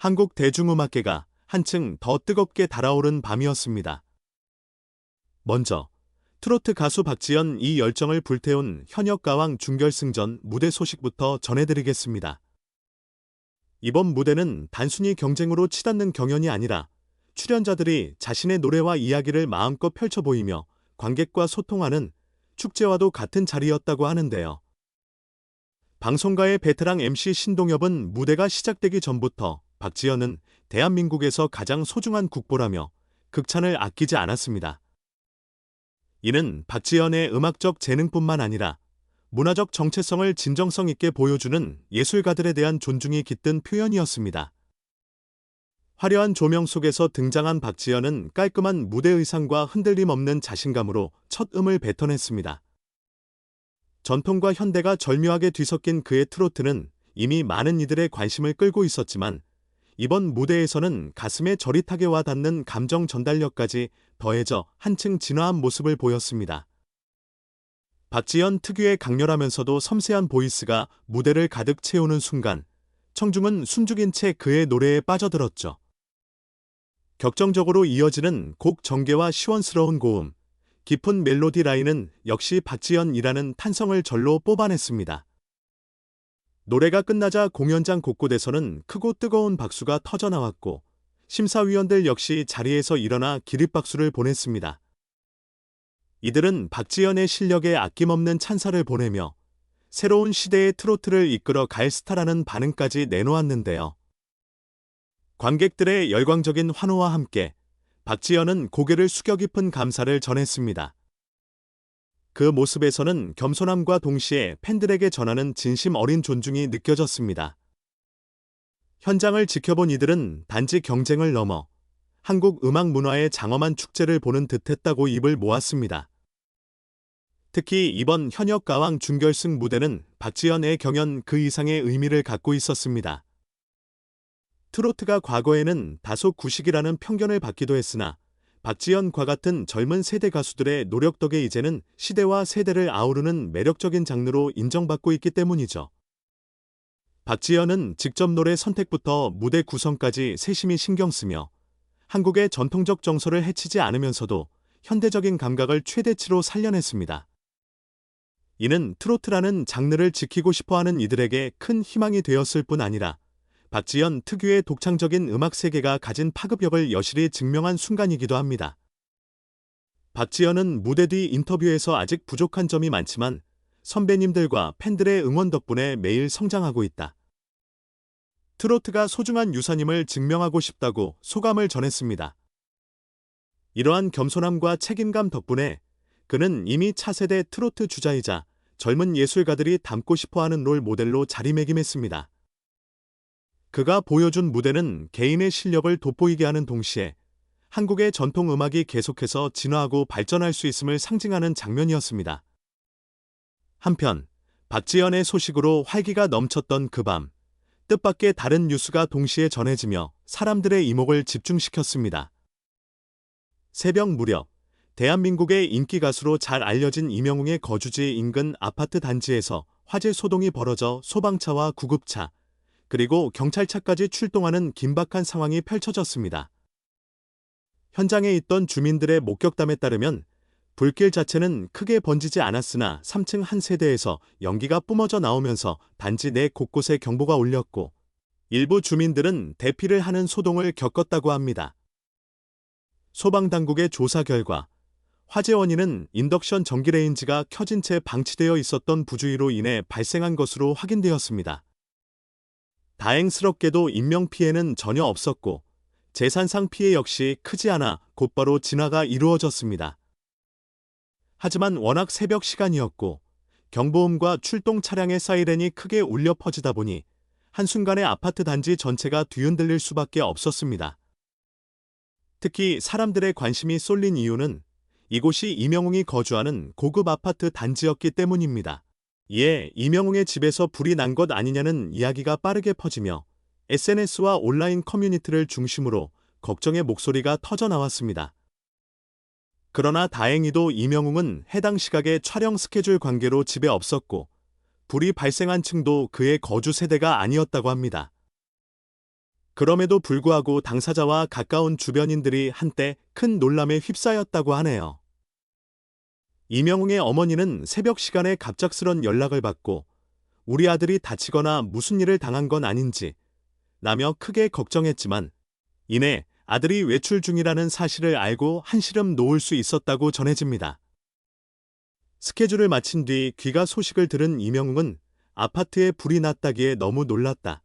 한국 대중음악계가 한층 더 뜨겁게 달아오른 밤이었습니다. 먼저 트로트 가수 박지연 이 열정을 불태운 현역 가왕 준결승전 무대 소식부터 전해드리겠습니다. 이번 무대는 단순히 경쟁으로 치닫는 경연이 아니라 출연자들이 자신의 노래와 이야기를 마음껏 펼쳐 보이며 관객과 소통하는 축제와도 같은 자리였다고 하는데요. 방송가의 베테랑 MC 신동엽은 무대가 시작되기 전부터 박지연은 대한민국에서 가장 소중한 국보라며 극찬을 아끼지 않았습니다. 이는 박지연의 음악적 재능뿐만 아니라 문화적 정체성을 진정성 있게 보여주는 예술가들에 대한 존중이 깃든 표현이었습니다. 화려한 조명 속에서 등장한 박지연은 깔끔한 무대 의상과 흔들림 없는 자신감으로 첫 음을 뱉어냈습니다. 전통과 현대가 절묘하게 뒤섞인 그의 트로트는 이미 많은 이들의 관심을 끌고 있었지만 이번 무대에서는 가슴에 저릿하게 와 닿는 감정 전달력까지 더해져 한층 진화한 모습을 보였습니다. 박지연 특유의 강렬하면서도 섬세한 보이스가 무대를 가득 채우는 순간 청중은 숨죽인 채 그의 노래에 빠져들었죠. 격정적으로 이어지는 곡 전개와 시원스러운 고음, 깊은 멜로디 라인은 역시 박지연이라는 탄성을 절로 뽑아냈습니다. 노래가 끝나자 공연장 곳곳에서는 크고 뜨거운 박수가 터져나왔고 심사위원들 역시 자리에서 일어나 기립박수를 보냈습니다. 이들은 박지연의 실력에 아낌없는 찬사를 보내며 새로운 시대의 트로트를 이끌어 갈 스타라는 반응까지 내놓았는데요. 관객들의 열광적인 환호와 함께 박지연은 고개를 숙여 깊은 감사를 전했습니다. 그 모습에서는 겸손함과 동시에 팬들에게 전하는 진심 어린 존중이 느껴졌습니다. 현장을 지켜본 이들은 단지 경쟁을 넘어 한국 음악 문화의 장엄한 축제를 보는 듯했다고 입을 모았습니다. 특히 이번 현역 가왕 준결승 무대는 박지연의 경연 그 이상의 의미를 갖고 있었습니다. 트로트가 과거에는 다소 구식이라는 편견을 받기도 했으나 박지연과 같은 젊은 세대 가수들의 노력 덕에 이제는 시대와 세대를 아우르는 매력적인 장르로 인정받고 있기 때문이죠. 박지연은 직접 노래 선택부터 무대 구성까지 세심히 신경 쓰며 한국의 전통적 정서를 해치지 않으면서도 현대적인 감각을 최대치로 살려냈습니다. 이는 트로트라는 장르를 지키고 싶어하는 이들에게 큰 희망이 되었을 뿐 아니라 박지연 특유의 독창적인 음악 세계가 가진 파급력을 여실히 증명한 순간이기도 합니다. 박지연은 무대 뒤 인터뷰에서 아직 부족한 점이 많지만 선배님들과 팬들의 응원 덕분에 매일 성장하고 있다. 트로트가 소중한 유산임을 증명하고 싶다고 소감을 전했습니다. 이러한 겸손함과 책임감 덕분에 그는 이미 차세대 트로트 주자이자 젊은 예술가들이 닮고 싶어하는 롤 모델로 자리매김했습니다. 그가 보여준 무대는 개인의 실력을 돋보이게 하는 동시에 한국의 전통 음악이 계속해서 진화하고 발전할 수 있음을 상징하는 장면이었습니다. 한편 박지연의 소식으로 활기가 넘쳤던 그 밤, 뜻밖의 다른 뉴스가 동시에 전해지며 사람들의 이목을 집중시켰습니다. 새벽 무렵 대한민국의 인기 가수로 잘 알려진 이명웅의 거주지 인근 아파트 단지에서 화재 소동이 벌어져 소방차와 구급차, 그리고 경찰차까지 출동하는 긴박한 상황이 펼쳐졌습니다. 현장에 있던 주민들의 목격담에 따르면 불길 자체는 크게 번지지 않았으나 3층 한 세대에서 연기가 뿜어져 나오면서 단지 내 곳곳에 경보가 울렸고 일부 주민들은 대피를 하는 소동을 겪었다고 합니다. 소방당국의 조사 결과 화재 원인은 인덕션 전기레인지가 켜진 채 방치되어 있었던 부주의로 인해 발생한 것으로 확인되었습니다. 다행스럽게도 인명피해는 전혀 없었고 재산상 피해 역시 크지 않아 곧바로 진화가 이루어졌습니다. 하지만 워낙 새벽 시간이었고 경보음과 출동 차량의 사이렌이 크게 울려 퍼지다 보니 한순간에 아파트 단지 전체가 뒤흔들릴 수밖에 없었습니다. 특히 사람들의 관심이 쏠린 이유는 이곳이 이명웅이 거주하는 고급 아파트 단지였기 때문입니다. 이에 이명웅의 집에서 불이 난 것 아니냐는 이야기가 빠르게 퍼지며 SNS와 온라인 커뮤니티를 중심으로 걱정의 목소리가 터져 나왔습니다. 그러나 다행히도 이명웅은 해당 시각에 촬영 스케줄 관계로 집에 없었고 불이 발생한 층도 그의 거주 세대가 아니었다고 합니다. 그럼에도 불구하고 당사자와 가까운 주변인들이 한때 큰 논람에 휩싸였다고 하네요. 이명웅의 어머니는 새벽 시간에 갑작스런 연락을 받고 우리 아들이 다치거나 무슨 일을 당한 건 아닌지 라며 크게 걱정했지만 이내 아들이 외출 중이라는 사실을 알고 한시름 놓을 수 있었다고 전해집니다. 스케줄을 마친 뒤 귀가 소식을 들은 이명웅은 아파트에 불이 났다기에 너무 놀랐다.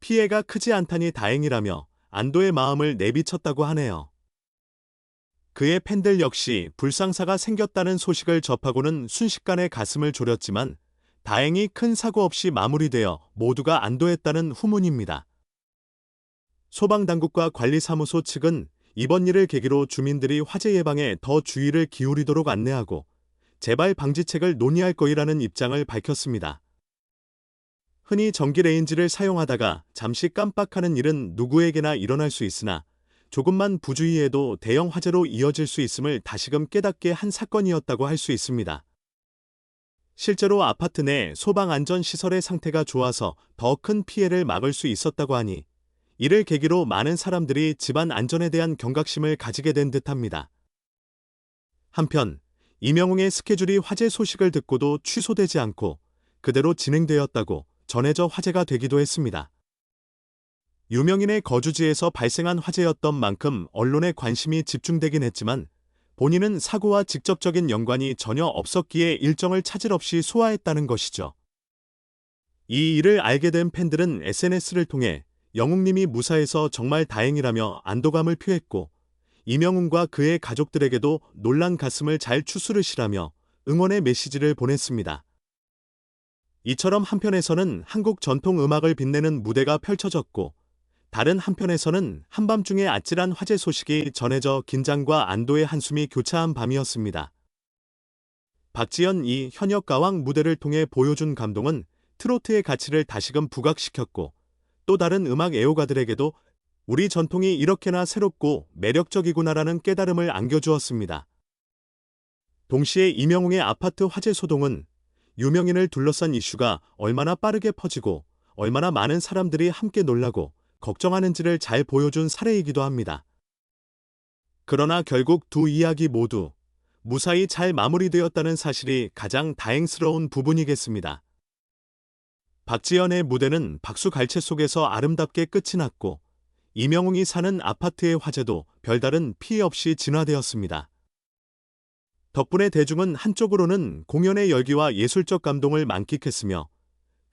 피해가 크지 않다니 다행이라며 안도의 마음을 내비쳤다고 하네요. 그의 팬들 역시 불상사가 생겼다는 소식을 접하고는 순식간에 가슴을 졸였지만 다행히 큰 사고 없이 마무리되어 모두가 안도했다는 후문입니다. 소방당국과 관리사무소 측은 이번 일을 계기로 주민들이 화재 예방에 더 주의를 기울이도록 안내하고 재발 방지책을 논의할 거이라는 입장을 밝혔습니다. 흔히 전기 레인지를 사용하다가 잠시 깜빡하는 일은 누구에게나 일어날 수 있으나 조금만 부주의해도 대형 화재로 이어질 수 있음을 다시금 깨닫게 한 사건이었다고 할 수 있습니다. 실제로 아파트 내 소방 안전 시설의 상태가 좋아서 더 큰 피해를 막을 수 있었다고 하니 이를 계기로 많은 사람들이 집안 안전에 대한 경각심을 가지게 된 듯합니다. 한편 이명웅의 스케줄이 화재 소식을 듣고도 취소되지 않고 그대로 진행되었다고 전해져 화제가 되기도 했습니다. 유명인의 거주지에서 발생한 화재였던 만큼 언론의 관심이 집중되긴 했지만 본인은 사고와 직접적인 연관이 전혀 없었기에 일정을 차질 없이 소화했다는 것이죠. 이 일을 알게 된 팬들은 SNS를 통해 영웅님이 무사해서 정말 다행이라며 안도감을 표했고 이명웅과 그의 가족들에게도 놀란 가슴을 잘 추스르시라며 응원의 메시지를 보냈습니다. 이처럼 한편에서는 한국 전통 음악을 빛내는 무대가 펼쳐졌고 다른 한편에서는 한밤중에 아찔한 화재 소식이 전해져 긴장과 안도의 한숨이 교차한 밤이었습니다. 박지연 이 현역 가왕 무대를 통해 보여준 감동은 트로트의 가치를 다시금 부각시켰고 또 다른 음악 애호가들에게도 우리 전통이 이렇게나 새롭고 매력적이구나라는 깨달음을 안겨주었습니다. 동시에 이명웅의 아파트 화재 소동은 유명인을 둘러싼 이슈가 얼마나 빠르게 퍼지고 얼마나 많은 사람들이 함께 놀라고 걱정하는지를 잘 보여준 사례이기도 합니다. 그러나 결국 두 이야기 모두 무사히 잘 마무리되었다는 사실이 가장 다행스러운 부분이겠습니다. 박지연의 무대는 박수 갈채 속에서 아름답게 끝이 났고 이명웅이 사는 아파트의 화재도 별다른 피해 없이 진화되었습니다. 덕분에 대중은 한쪽으로는 공연의 열기와 예술적 감동을 만끽했으며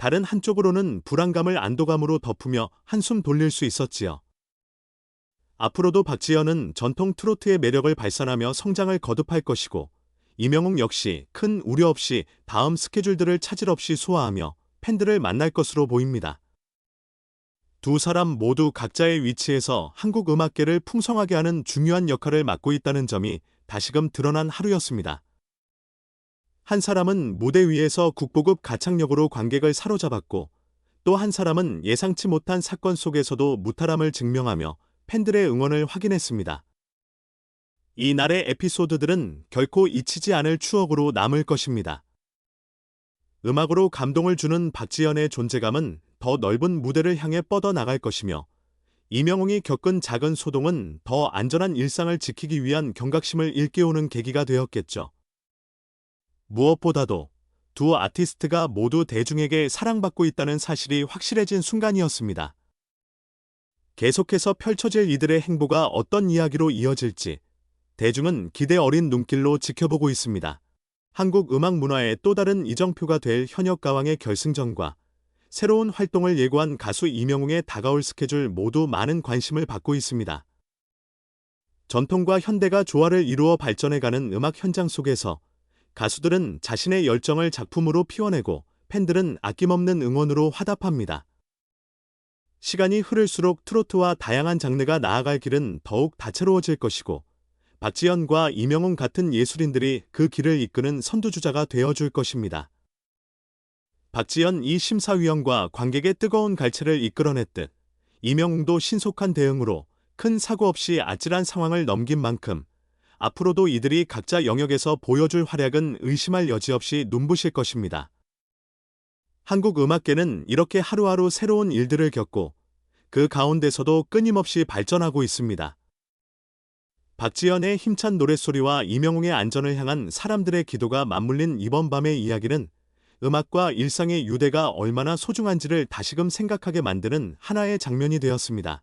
다른 한쪽으로는 불안감을 안도감으로 덮으며 한숨 돌릴 수 있었지요. 앞으로도 박지현은 전통 트로트의 매력을 발산하며 성장을 거듭할 것이고 이명웅 역시 큰 우려 없이 다음 스케줄들을 차질 없이 소화하며 팬들을 만날 것으로 보입니다. 두 사람 모두 각자의 위치에서 한국 음악계를 풍성하게 하는 중요한 역할을 맡고 있다는 점이 다시금 드러난 하루였습니다. 한 사람은 무대 위에서 국보급 가창력으로 관객을 사로잡았고 또 한 사람은 예상치 못한 사건 속에서도 무탈함을 증명하며 팬들의 응원을 확인했습니다. 이날의 에피소드들은 결코 잊히지 않을 추억으로 남을 것입니다. 음악으로 감동을 주는 박지연의 존재감은 더 넓은 무대를 향해 뻗어나갈 것이며 이명웅이 겪은 작은 소동은 더 안전한 일상을 지키기 위한 경각심을 일깨우는 계기가 되었겠죠. 무엇보다도 두 아티스트가 모두 대중에게 사랑받고 있다는 사실이 확실해진 순간이었습니다. 계속해서 펼쳐질 이들의 행보가 어떤 이야기로 이어질지 대중은 기대 어린 눈길로 지켜보고 있습니다. 한국 음악 문화의 또 다른 이정표가 될 현역 가왕의 결승전과 새로운 활동을 예고한 가수 이명웅의 다가올 스케줄 모두 많은 관심을 받고 있습니다. 전통과 현대가 조화를 이루어 발전해가는 음악 현장 속에서 가수들은 자신의 열정을 작품으로 피워내고 팬들은 아낌없는 응원으로 화답합니다. 시간이 흐를수록 트로트와 다양한 장르가 나아갈 길은 더욱 다채로워질 것이고 박지연과 이명웅 같은 예술인들이 그 길을 이끄는 선두주자가 되어줄 것입니다. 박지연 이 심사위원과 관객의 뜨거운 갈채를 이끌어냈듯 이명웅도 신속한 대응으로 큰 사고 없이 아찔한 상황을 넘긴 만큼 앞으로도 이들이 각자 영역에서 보여줄 활약은 의심할 여지 없이 눈부실 것입니다. 한국 음악계는 이렇게 하루하루 새로운 일들을 겪고 그 가운데서도 끊임없이 발전하고 있습니다. 박지연의 힘찬 노랫소리와 이명웅의 안전을 향한 사람들의 기도가 맞물린 이번 밤의 이야기는 음악과 일상의 유대가 얼마나 소중한지를 다시금 생각하게 만드는 하나의 장면이 되었습니다.